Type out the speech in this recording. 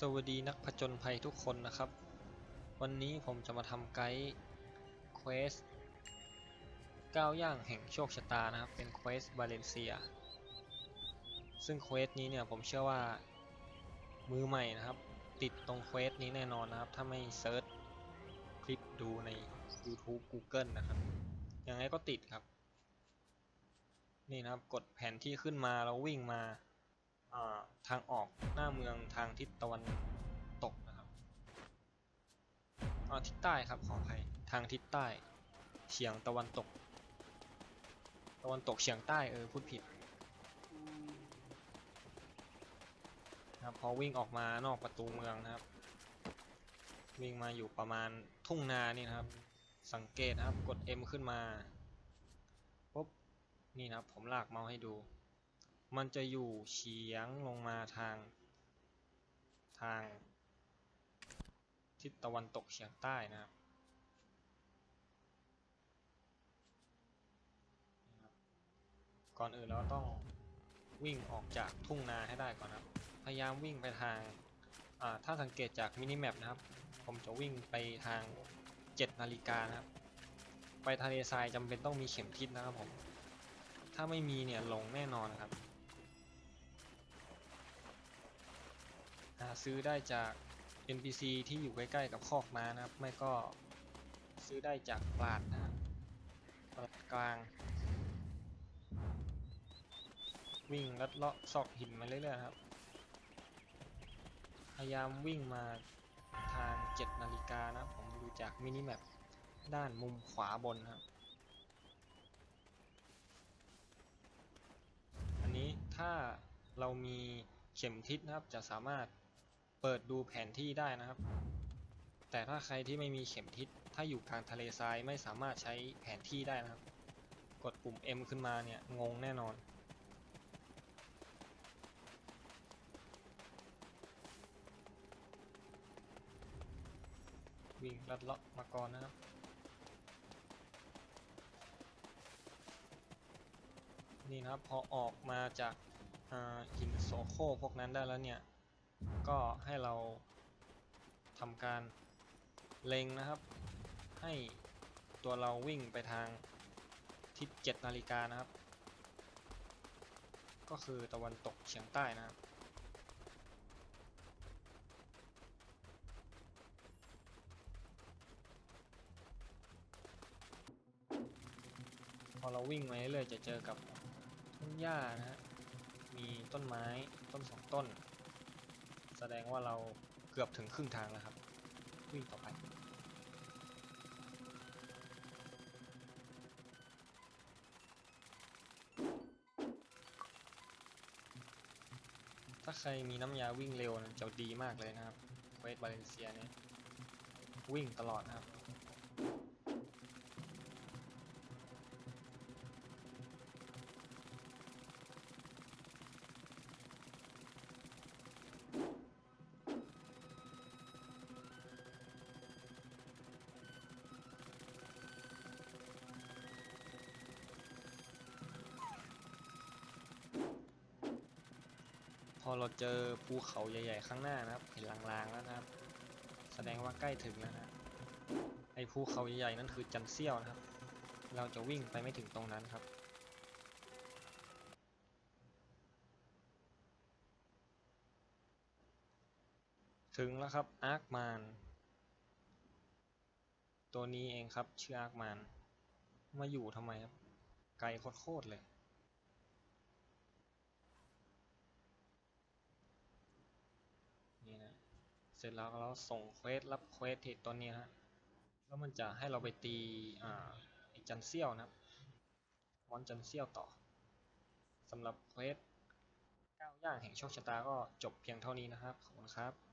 สวัสดีนักผจญภัยทุกคนนะครับ วันนี้ผมจะมาทำไกด์เควสก้าวย่างแห่งโชคชะตานะครับ เป็นเควสบาเลนเซีย ซึ่งเควสนี้เนี่ยผมเชื่อว่ามือใหม่นะครับ ติดตรงเควสนี้แน่นอนนะครับ ถ้าไม่เซิร์ชคลิปดูใน YouTube Google นะครับ ยังไงก็ติดครับ นี่นะครับกดแผนที่ขึ้นมาแล้ววิ่งมาอ่า ทางออกหน้าเมืองทางทิศตะวันตกนะครับอ่าทิศใต้ครับขออภัยทางทิศใต้เฉียงตะวันตก ตะวันตกเฉียงใต้เออพูดผิดนะครับพอวิ่งออกมานอกประตูเมืองนะครับ วิ่งมาอยู่ประมาณทุ่งนานี่นะครับ สังเกตนะครับกด M ขึ้นมาปุ๊บนี่นะครับผมลากเมาส์ให้ดู มันจะอยู่เฉียงลงมาทาง ทาง ทิศตะวันตกเฉียงใต้นะครับก่อนอื่นเราต้องวิ่งออกจากทุ่งนาให้ได้ก่อนนะครับ พยายามวิ่งไปทางถ้าสังเกตจากมินิแมปนะครับ ผมจะวิ่งไปทาง 7 นาฬิกานะครับ ไปทะเลทรายจำเป็นต้องมีเข็มทิศนะครับผม ถ้าไม่มีเนี่ยลงแน่นอนครับ หาซื้อได้จาก NPC ที่อยู่ใกล้ๆกับคอกม้านะครับ ไม่ก็ซื้อได้จากปราดนะครับปราดกลาง วิ่งลัดเลาะซอกหินมาเรื่อยๆครับ พยายามวิ่งมาทาง 7 นาฬิกานะครับผมดูจากมินิแมปด้านมุมขวาบนครับ อันนี้ถ้าเรามีเข็มทิศนะครับจะสามารถ เปิดดูแผนที่ได้นะครับ แต่ถ้าใครที่ไม่มีเข็มทิศ ถ้าอยู่กลางทะเลทรายไม่สามารถใช้แผนที่ได้นะครับ กดปุ่ม M ขึ้นมาเนี่ย งงแน่นอนวิ่งลัดเลาะมาก่อนนะครับ นี่นะครับพอออกมาจากหินโสโครพวกนั้นได้แล้วเนี่ย ก็ให้เราทำการเล็งนะครับ ให้ตัวเราวิ่งไปทางทิศ7นาฬิกานะครับ ก็คือตะวันตกเฉียงใต้นะครับพอเราวิ่งมาเรื่อยๆจะเจอกับทุ่งหญ้านะฮะ มีต้นไม้ต้นสองต้น แสดงว่าเราเกือบถึงครึ่งทางแล้วครับ วิ่งต่อไป ถ้าใครมีน้ำยาวิ่งเร็วนะจะดีมากเลยนะครับเวสบาเลนเซียเนี่ยวิ่งตลอดนะครับ พอเราเจอภูเขาใหญ่ ๆ ข้างหน้านะครับ เห็นลางๆแล้วนะครับ แสดงว่าใกล้ถึงแล้วนะไอ้ภูเขาใหญ่ๆนั่นคือจันเซียวนะครับ เราจะวิ่งไปไม่ถึงตรงนั้นครับถึงแล้วครับอาร์คมานตัวนี้เองครับชื่ออาร์คมานมาอยู่ทำไมครับ ไกลโคตรๆเลย นี่นะ เสร็จแล้วเราส่งเควสรับเควสที่ตัวนี้ฮะแล้วมันจะให้เราไปตีอ่าไอจันเซียวนะครับมอนจันเซียวต่อสำหรับเควสก้าวย่างแห่งโชคชะตาก็จบเพียงเท่านี้นะครับขอบคุณครับ